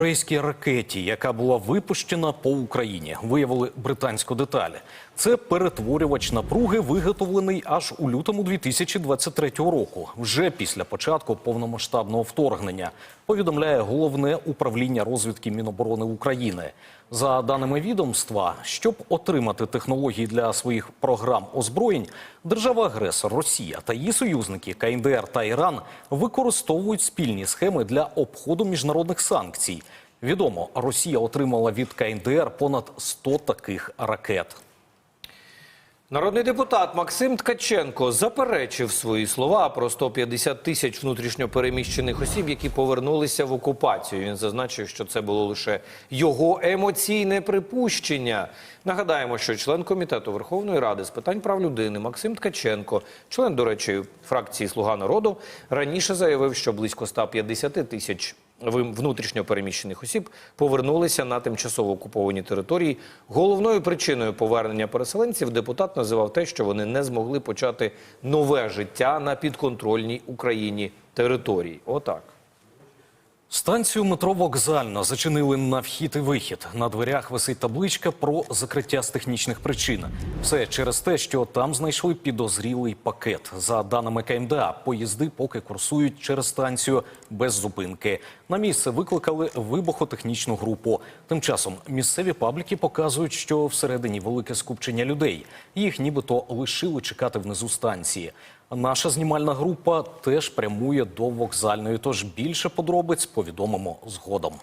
Корейській ракеті, яка була випущена по Україні, виявили британську деталь. Це перетворювач напруги, виготовлений аж у лютому 2023 року, вже після початку повномасштабного вторгнення. Повідомляє головне управління розвідки Міноборони України. За даними відомства, щоб отримати технології для своїх програм озброєнь, держава-агресор Росія та її союзники КНДР та Іран використовують спільні схеми для обходу міжнародних санкцій. Відомо, Росія отримала від КНДР понад 100 таких ракет. Народний депутат Максим Ткаченко заперечив свої слова про 150 тисяч внутрішньопереміщених осіб, які повернулися в окупацію. Він зазначив, що це було лише його емоційне припущення. Нагадаємо, що член комітету Верховної Ради з питань прав людини Максим Ткаченко, член, до речі, фракції Слуга народу, раніше заявив, що близько 150 тисяч внутрішньо переміщених осіб повернулися на тимчасово окуповані території. Головною причиною повернення переселенців депутат називав те, що вони не змогли почати нове життя на підконтрольній Україні території. Отак. Станцію метро Вокзальна зачинили на вхід і вихід. На дверях висить табличка про закриття з технічних причин. Все через те, що там знайшли підозрілий пакет. За даними КМДА, поїзди поки курсують через станцію без зупинки. На місце викликали вибухотехнічну групу. Тим часом місцеві пабліки показують, що всередині велике скупчення людей. Їх нібито лишили чекати внизу станції. Наша знімальна група теж прямує до вокзальної. Тож більше подробиць повідомимо згодом.